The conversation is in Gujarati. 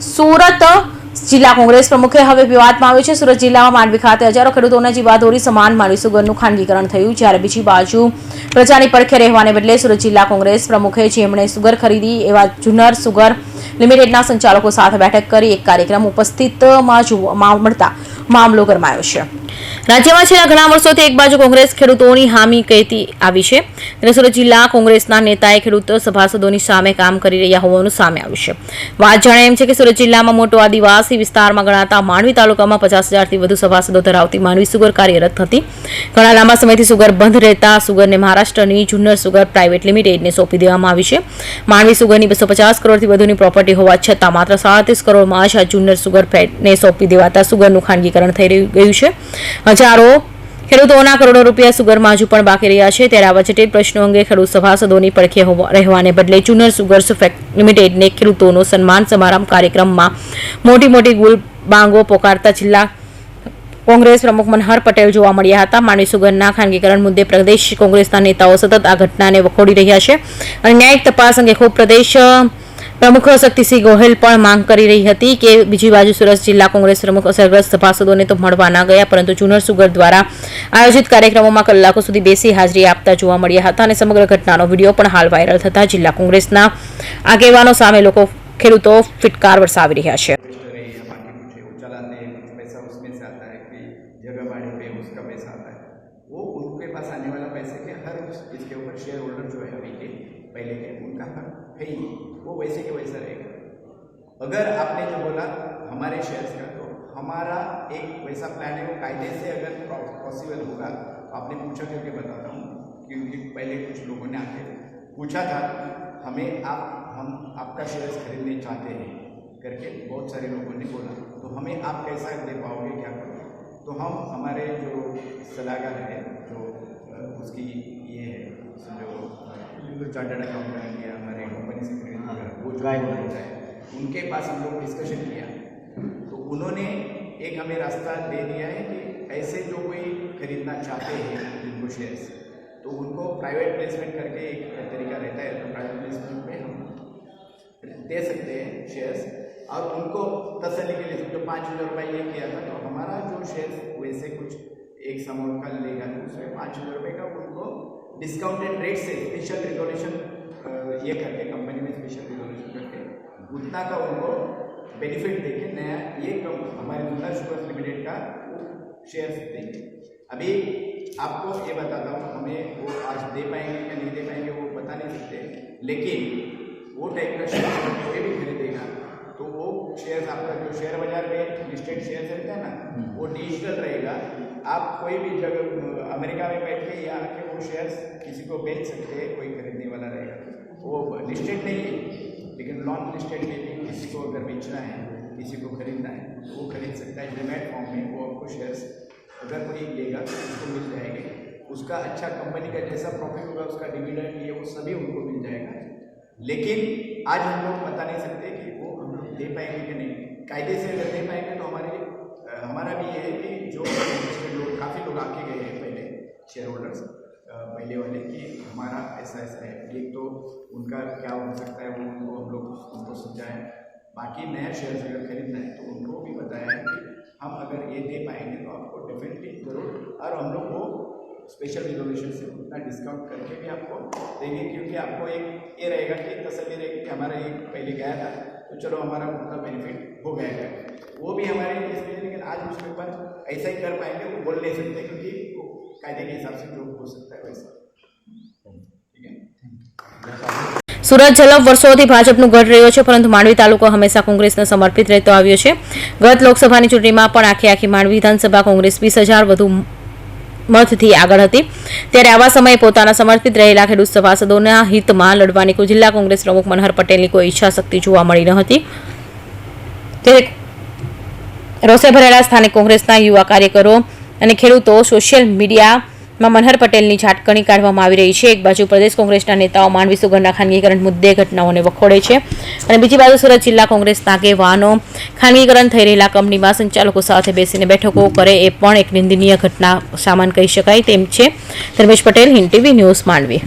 સુરત જિલ્લા કોંગ્રેસ પ્રમુખે હવે વિવાદમાં આવ્યો છે. સુરત જિલ્લામાં માંડવી ખાતે હજારો ખેડૂતોના જીવાદોરી સમાન માંડવી સુગરનું ખાનગીકરણ થયું, જ્યારે બીજી બાજુ પ્રજાની પડખે રહેવાને બદલે સુરત જિલ્લા કોંગ્રેસ પ્રમુખે જેમણે સુગર ખરીદી એવા જુનર સુગર લિમિટેડના સંચાલકો સાથે બેઠક કરી એક કાર્યક્રમ ઉપસ્થિતમાં જોવા મળતા મામલો ગરમાયો છે. રાજ્યમાં છેલ્લા ઘણા વર્ષોથી એક બાજુ કોંગ્રેસ ખેડૂતોની હામી કહેતી આવી છે. ત્યારે સુરત જિલ્લા કોંગ્રેસના નેતાએ ખેડૂત સભાસદોની સામે કામ કરી રહ્યા હોવાનું સામે આવ્યું છે. વાત જાણે એમ છે કે સુરત જિલ્લામાં મોટો આદિવાસી વિસ્તારમાં ગણાતા માંડવી તાલુકામાં પચાસ હજારથી વધુ સભાસદો ધરાવતી માંડવી સુગર કાર્યરત હતી. ઘણા લાંબા સમયથી સુગર બંધ રહેતા સુગરને મહારાષ્ટ્રની જુન્નર સુગર પ્રાઇવેટ લિમિટેડને સોંપી દેવામાં આવી છે. માંડવી સુગરની બસો પચાસ કરોડથી વધુની પ્રોપર્ટી હોવા છતાં માત્ર સાડત્રીસ કરોડમાં જ આ જુન્નર સુગર ફેટને સોંપી દેવાતા સુગરનું ખાનગીકરણ થઈ ગયું છે. હજારો ખેડૂતોના કરોડો રૂપિયા સુગરમાં હજુ પણ બાકી રહ્યા છે. ત્યારે આ બજેટેડ પ્રશ્નો અંગે ખેડૂત સભાસદોની પડખે હોવા- રહેવાને બદલે જુનર સુગર્સ લિમિટેડને ખેડૂતોનો સન્માન સમારંભ કાર્યક્રમમાં મોટી મોટી ગુલ બાંગો પોકારતા જિલ્લા કોંગ્રેસ પ્રમુખ મનહર પટેલ જોવા મળ્યા હતા. માંડવી સુગરના ખાનગીકરણ મુદ્દે પ્રદેશ કોંગ્રેસના નેતાઓ સતત આ ઘટનાને વખોડી રહ્યા છે. અને ન્યાયિક તપાસ અંગે ખૂબ પ્રદેશ પ્રમુખ શક્તિસિંહ ગોહિલ પણ માંગ કરી રહી હતી કે બીજી બાજુ સુરત જિલ્લા કોંગ્રેસ પ્રમુખ અસરગ્રસ્ત સભાસદોને તો મળવા ના ગયા પરંતુ જુનર સુગર દ્વારા આયોજિત કાર્યક્રમોમાં કલાકો સુધી બેસી હાજરી આપતા જોવા મળ્યા હતા અને સમગ્ર ઘટનાનો વિડીયો પણ હાલ વાયરલ થતા જિલ્લા કોંગ્રેસના આગેવાનો સામે લોકો ખેડૂતો ફિટકાર વરસાવી રહ્યા છે रजिस्टर है या बाकी कुछ है वो चलाते हैं कुछ पैसा उसमें से आता है कि जगह भाड़े पे उसका पैसा आता है वो उनके पास आने वाला पैसे के हर उस- इसके ऊपर शेयर होल्डर जो है अभी के पहले के उनका हक है ही वो वैसे के वैसा रहेगा। अगर आपने जो बोला, हमारे शेयर्स का तो हमारा एक वैसा प्लान है, वो कायदे से अगर पॉसिबल होगा तो आपने पूछा क्योंकि बताता हूँ, क्योंकि पहले कुछ लोगों ने आके पूछा था हमें आप, हम आपका शेयर्स खरीदने चाहते हैं करके बहुत सारे लोगों ने बोला तो हमें आप कैसा दे पाओगे क्या? करोगे तो हम, हमारे जो सलाहकार है, जो उसकी ये है, जो चार्टर्ड अकाउंटेंट जो है। उनके पास हम लोग डिस्कशन किया। तो उन्होंने एक हमें रास्ता दे दिया है कि ऐसे जो कोई खरीदना चाहते हैं जिनको शेयर्स तो उनको प्राइवेट प्लेसमेंट करके एक तरीका रहता है। तो प्राइवेट प्लेसमेंट में हम दे सकते हैं शेयर्स और उनको तसली के लिए जो पाँच हज़ार रुपये ये किया था तो हमारा जो शेयर्स वैसे कुछ एक समूह का लेगा तो उसमें पाँच हज़ार रुपये का उनको डिस्काउंटेड रेट से स्पेशल रिजोल्यूशन ये करके कंपनी में स्पेशल रिजोल्यूशन करके। उतना का उनको बेनिफिट देके नया ये हमारे दुर्गा शुगर लिमिटेड का शेयर्स देंगे। अभी आपको ये बताता हूँ हमें वो आज दे पाएँगे या नहीं दे पाएँगे वो बता नहीं सकते लेकिन वो टाइप का शेयर कोई भी खरीदेगा तो वो शेयर्स आपका जो शेयर बाज़ार में लिस्टेड शेयर्स रहता है ना वो डिजिटल रहेगा आप कोई भी जगह अमेरिका में बैठ के या आके वो शेयर्स किसी को बेच सकते हैं कोई खरीदने वाला रहेगा। वो लिस्टेड नहीं है लेकिन नॉन लिस्टेड में भी किसी को अगर बेचना है किसी को खरीदना है तो वो खरीद सकता है। डिमेट फॉर्म में वो आपको शेयर्स अगर कोई लेगा तो उसको मिल जाएँगे। उसका अच्छा कंपनी का जैसा प्रॉफिट होगा उसका डिविडेंड ये वो सभी उनको मिल जाएगा। लेकिन आज हम लोग बता नहीं सकते कि वो हम लोग दे पाएँगे कि नहीं। कायदे से अगर दे पाएँगे तो हमारे अ, हमारा भी ये है कि जो इसमें लोग, काफ़ी लोग आके गए हैं पहले शेयर होल्डर्स पहले वाले कि हमारा ऐसा ऐसा है। एक तो उनका क्या हो सकता है वो उनको हम लोग उनको समझाएँ। बाकी नया शेयर अगर खरीदना है तो उनको भी बताया कि हम अगर ये दे पाएँगे तो आपको डेफिनेटली ज़रूर, और हम लोग वो स्पेशल रिजोल्यूशन से उतना डिस्काउंट करके भी आपको देंगे, क्योंकि आपको एक ये रहेगा कि तसली रहेगी कि हमारा एक पहले गया था। तो चलो हमारा उतना बेनिफिट हो गया है वो भी हमारे केस में है, लेकिन आज उसके ऊपर ऐसा ही कर पाएंगे वो बोल नहीं सकते क्योंकि वो कायदे के हिसाब से जो हो सकता है वैसा ठीक है સુરત જલપ વર્ષોથી ભાજપનું ગઢ રહ્યો છે પરંતુ માંડવી તાલુકો હંમેશા કોંગ્રેસને સમર્પિત રહેતો આવ્યો છે ગત લોકસભાની ચૂંટણીમાં પણ આખી આખી માંડવી વિધાનસભા કોંગ્રેસ વીસ હજાર વધુ મતથી આગળ હતી. ત્યારે આવા સમયે પોતાના સમર્પિત રહેલા ખેડૂત સભાસદોના હિતમાં લડવાની જિલ્લા કોંગ્રેસ પ્રમુખ મનહર પટેલની કોઈ ઈચ્છા શક્તિ જોવા મળી ન હતી. રોષે ભરેલા સ્થાનિક કોંગ્રેસના યુવા કાર્યકરો અને ખેડૂતો સોશિયલ મીડિયામાં મનહર પટેલની ઝાટકણી કાઢવામાં આવી રહી છે. એક બાજુ પ્રદેશ કોંગ્રેસના નેતાઓ માંડવી સુગરના ખાનગીકરણ મુદ્દે ઘટનાઓને વખોડે છે અને બીજી બાજુ સુરત જિલ્લા કોંગ્રેસના આગેવાનો ખાનગીકરણ થઈ રહેલા કંપનીમાં સંચાલકો સાથે બેસીને બેઠકો કરે એ પણ એક નિંદનીય ઘટના, સામાન કહી શકાય તેમ છે. Dharmesh Patel, Hind TV news Mandvi